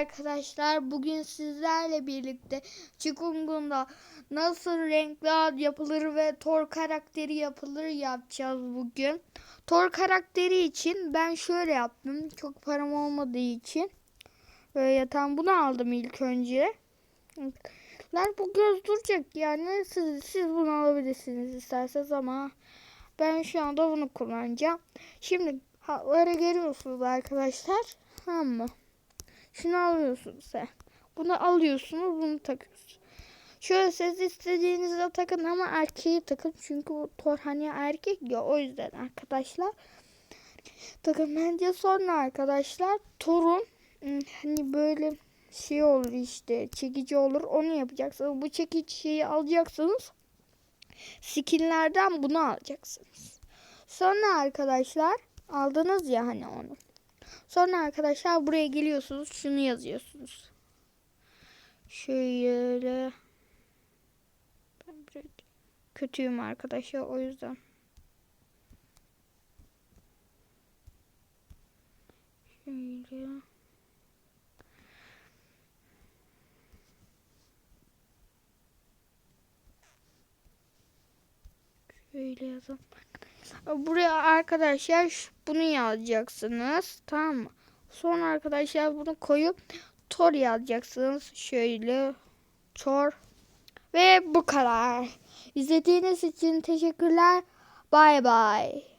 Arkadaşlar bugün sizlerle birlikte Chikungun'da nasıl renkli ad yapılır ve Thor karakteri yapılır yapacağız bugün. Thor karakteri için ben şöyle yaptım. Çok param olmadığı için. Böyle yatan bunu aldım ilk önce. Lan bu göz duracak yani siz, siz bunu alabilirsiniz isterseniz ama ben şu anda bunu kullanacağım. Şimdi hatlara geliyorsunuz arkadaşlar. Tamam mı? Şunu alıyorsun sen. Bunu alıyorsunuz, bunu takıyorsun. Şöyle siz istediğinizde takın ama erkeği takın. Çünkü bu Thor hani erkek ya o yüzden arkadaşlar. Takın bence sonra arkadaşlar Thor'un ım, hani böyle şey olur işte çekici olur onu yapacaksınız. Bu çekici şeyi alacaksınız. Skinlerden bunu alacaksınız. Sonra arkadaşlar aldınız ya hani onu. Sonra arkadaşlar buraya geliyorsunuz. Şunu yazıyorsunuz. Şöyle. Ben biraz kötüyüm arkadaşlar o yüzden. Şöyle. Şöyle yazalım. Buraya arkadaşlar bunu yazacaksınız. Tamam mı? Sonra arkadaşlar bunu koyup Tor yazacaksınız. Şöyle Tor. Ve bu kadar. İzlediğiniz için teşekkürler. Bay bay.